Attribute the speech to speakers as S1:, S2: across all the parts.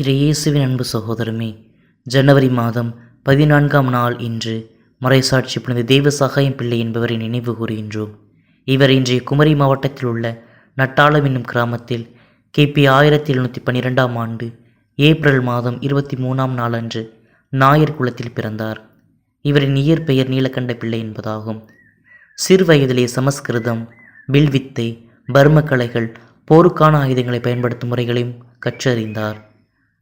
S1: இறையேசுவின் அன்பு சகோதரமே ஜனவரி மாதம் பதினான்காம் நாள் இன்று மறைசாட்சி புனித தெய்வ சகாயம் பிள்ளை என்பவரை நினைவு கூறுகின்றோம். இவர் இன்றைய குமரி மாவட்டத்தில் உள்ள நட்டாளம் என்னும் கிராமத்தில் கிபி ஆயிரத்தி எழுநூற்றி பன்னிரெண்டாம் ஆண்டு ஏப்ரல் மாதம் இருபத்தி மூணாம் நாளன்று நாயர் குலத்தில் பிறந்தார். இவரின் இயற்பெயர் நீலகண்ட பிள்ளை என்பதாகும். சிறு வயதிலே சமஸ்கிருதம் வில்வித்தை பர்ம கலைகள் போருக்கான ஆயுதங்களை பயன்படுத்தும் முறைகளையும் கற்றறிந்தார்.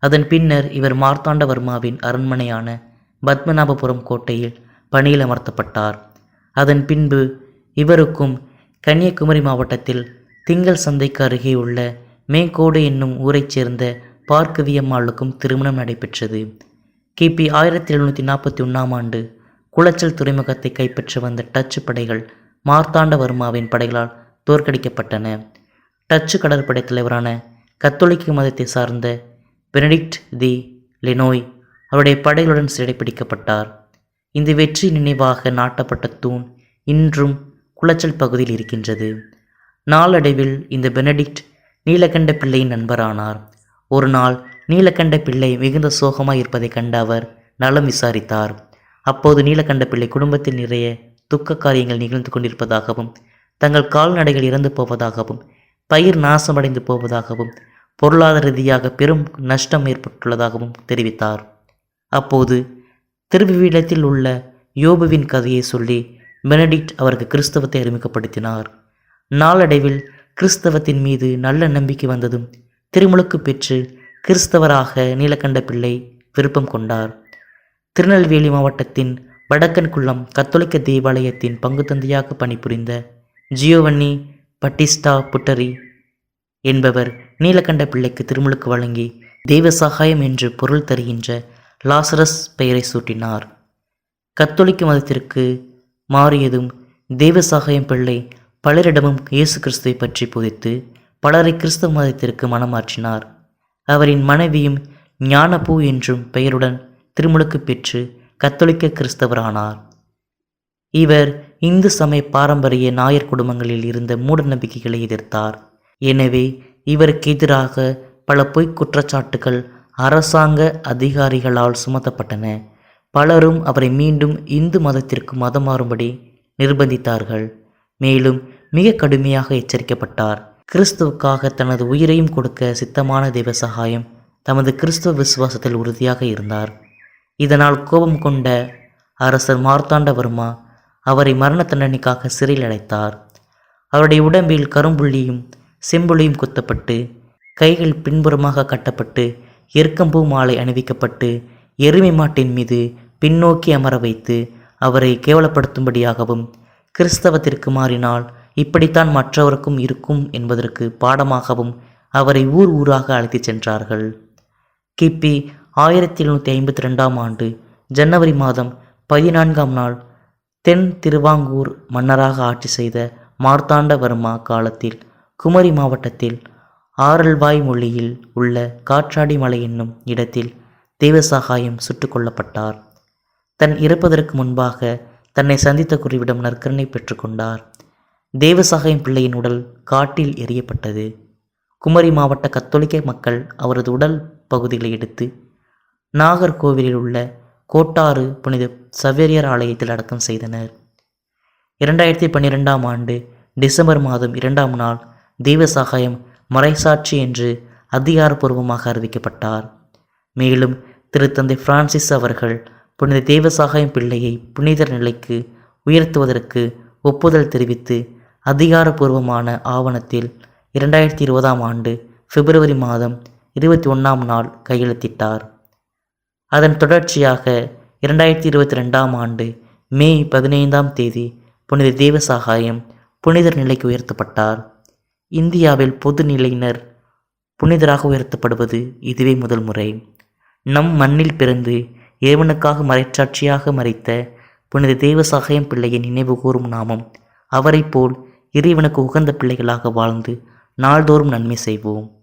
S1: அதன் பின்னர் இவர் மார்த்தாண்டவர்மாவின் அரண்மனையான பத்மநாபபுரம் கோட்டையில் பணியில் அமர்த்தப்பட்டார். அதன் பின்பு இவருக்கும் கன்னியாகுமரி மாவட்டத்தில் திங்கள் சந்தைக்கு அருகே உள்ள மேக்கோடு என்னும் ஊரைச் சேர்ந்த பார்க்கவியம்மாளுக்கும் திருமணம் நடைபெற்றது. கிபி ஆயிரத்தி எழுநூற்றி நாற்பத்தி ஒன்றாம் ஆண்டு குளச்சல் துறைமுகத்தை கைப்பற்ற வந்த டச்சு படைகள் மார்த்தாண்டவர்மாவின் படைகளால் தோற்கடிக்கப்பட்டன. டச்சு கடற்படை தலைவரான கத்தோலிக்க மதத்தை சார்ந்த பெனடிக்ட் தி லெனோய் அவருடைய படைகளுடன் சிறைப்பிடிக்கப்பட்டார் இந்த வெற்றி நினைவாக நாட்டப்பட்ட தூண் இன்றும் குளச்சல் பகுதியில் இருக்கின்றது. நாளடைவில் இந்த பெனடிக்ட் நீலகண்ட பிள்ளையின் நண்பரானார். ஒரு நாள் நீலகண்ட பிள்ளை மிகுந்த சோகமாக இருப்பதைக் கண்ட அவர் நலம் விசாரித்தார். அப்போது நீலகண்ட பிள்ளை குடும்பத்தில் நிறைய துக்க காரியங்கள் நிகழ்ந்து கொண்டிருப்பதாகவும் தங்கள் கால்நடைகள் இறந்து போவதாகவும் பயிர் நாசமடைந்து போவதாகவும் பொருளாதார ரீதியாக பெரும் நஷ்டம் ஏற்பட்டுள்ளதாகவும் தெரிவித்தார். அப்போது திருவிவிடத்தில் உள்ள யோபுவின் கதையை சொல்லி பெனடிக்ட் அவருக்கு கிறிஸ்தவத்தை அறிமுகப்படுத்தினார். நாளடைவில் கிறிஸ்தவத்தின் மீது நல்ல நம்பிக்கை வந்ததும் திருமுழுக்கு பெற்று கிறிஸ்தவராக நீலகண்ட பிள்ளை விருப்பம் கொண்டார். திருநெல்வேலி மாவட்டத்தின் வடக்கன்குள்ளம் கத்தோலிக்க தேவாலயத்தின் பங்கு தந்தையாக பணிபுரிந்த ஜியோவன்னி பட்டிஸ்டா புட்டரி என்பவர் நீலகண்ட பிள்ளைக்கு திருமுழுக்கு வழங்கி தெய்வ சகாயம் என்று பொருள் தருகின்ற லாசரஸ் பெயரை சூட்டினார். கத்தோலிக்க மதத்திற்கு மாறியதும் தெய்வ சகாயம் பிள்ளை பலரிடமும் இயேசு கிறிஸ்துவை பற்றி போதித்து பலரை கிறிஸ்தவ மதத்திற்கு மனமாற்றினார் அவரின் மனைவியும் ஞானபூ என்றும் பெயருடன் திருமுழுக்கு பெற்று கத்தோலிக்க கிறிஸ்தவரானார். இவர் இந்து சமய பாரம்பரிய நாயர் குடும்பங்களில் இருந்த மூட நம்பிக்கைகளை எதிர்த்தார். எனவே இவருக்கு எதிராக பல பொய்க் குற்றச்சாட்டுகள் அரசாங்க அதிகாரிகளால் சுமத்தப்பட்டன. பலரும் அவரை மீண்டும் இந்து மதத்திற்கு மதம் மாறும்படி நிர்பந்தித்தார்கள். மேலும் மிக கடுமையாக எச்சரிக்கப்பட்டார். கிறிஸ்துவுக்காக தனது உயிரையும் கொடுக்க சித்தமான தெய்வ சகாயம் தமது கிறிஸ்துவ விசுவாசத்தில் உறுதியாக இருந்தார். இதனால் கோபம் கொண்ட அரசர் மார்த்தாண்டவர்மா அவரை மரண தண்டனைக்காக சிறையில் அடைத்தார். அவருடைய உடம்பில் கரும்புள்ளியும் செம்பொழியும் குத்தப்பட்டு கைகள் பின்புறமாக கட்டப்பட்டு எருக்கம்பூ மாலை அணிவிக்கப்பட்டு எருமை மாட்டின் மீது பின்னோக்கி அமர வைத்து அவரை கேவலப்படுத்தும்படியாகவும் கிறிஸ்தவத்திற்கு மாறினால் இப்படித்தான் மற்றவருக்கும் இருக்கும் என்பதற்கு பாடமாகவும் அவரை ஊர் ஊராக அழைத்துச் சென்றார்கள். கிபி ஆயிரத்தி எழுநூற்றி ஐம்பத்தி ரெண்டாம் ஆண்டு ஜனவரி மாதம் பதினான்காம் நாள் தென் திருவாங்கூர் மன்னராக ஆட்சி செய்த மார்த்தாண்டவர்மா காலத்தில் குமரி மாவட்டத்தில் ஆரல்வாய் மொழியில் உள்ள காற்றாடி மலை என்னும் இடத்தில் தெய்வசகாயம் சுட்டு கொல்லப்பட்டார். தன் இறப்பதற்கு முன்பாக தன்னை சந்தித்த குருவிடம் நற்கருணை பெற்றுக்கொண்டார் தேவசகாயம் பிள்ளையின் உடல் காட்டில் எரியப்பட்டது குமரி மாவட்ட கத்தோலிக்க மக்கள் அவரது உடல் பகுதிகளை எடுத்து நாகர்கோவிலில் உள்ள கோட்டாறு புனித சவேரியர் ஆலயத்தில் அடக்கம் செய்தனர். இரண்டாயிரத்தி பன்னிரெண்டாம் ஆண்டு டிசம்பர் மாதம் இரண்டாம் நாள் தெய்வ சகாயம் மறைசாட்சி என்று அதிகாரப்பூர்வமாக அறிவிக்கப்பட்டார். மேலும் திருத்தந்தை பிரான்சிஸ் அவர்கள் புனித தெய்வசாகாயம் பிள்ளையை புனிதர் நிலைக்கு உயர்த்துவதற்கு ஒப்புதல் தெரிவித்து அதிகாரப்பூர்வமான ஆவணத்தில் இரண்டாயிரத்தி இருபதாம் ஆண்டு பிப்ரவரி மாதம் இருபத்தி ஒன்றாம் நாள் கையெழுத்திட்டார். அதன் தொடர்ச்சியாக இரண்டாயிரத்தி இருபத்தி ரெண்டாம் ஆண்டு மே பதினைந்தாம் தேதி புனித தெய்வ சகாயம் புனிதர் நிலைக்கு உயர்த்தப்பட்டார். இந்தியாவில் பொது நிலையினர் புனிதராக உயர்த்தப்படுவது இதுவே முதல் முறை. நம் மண்ணில் பிறந்து இறைவனுக்காக மறைச்சாட்சியாக மறைத்த புனித தெய்வ பிள்ளையை நினைவு கூறும் நாமம். அவரைப் போல் இறைவனுக்கு உகந்த பிள்ளைகளாக வாழ்ந்து நாள்தோறும் நன்மை செய்வோம்.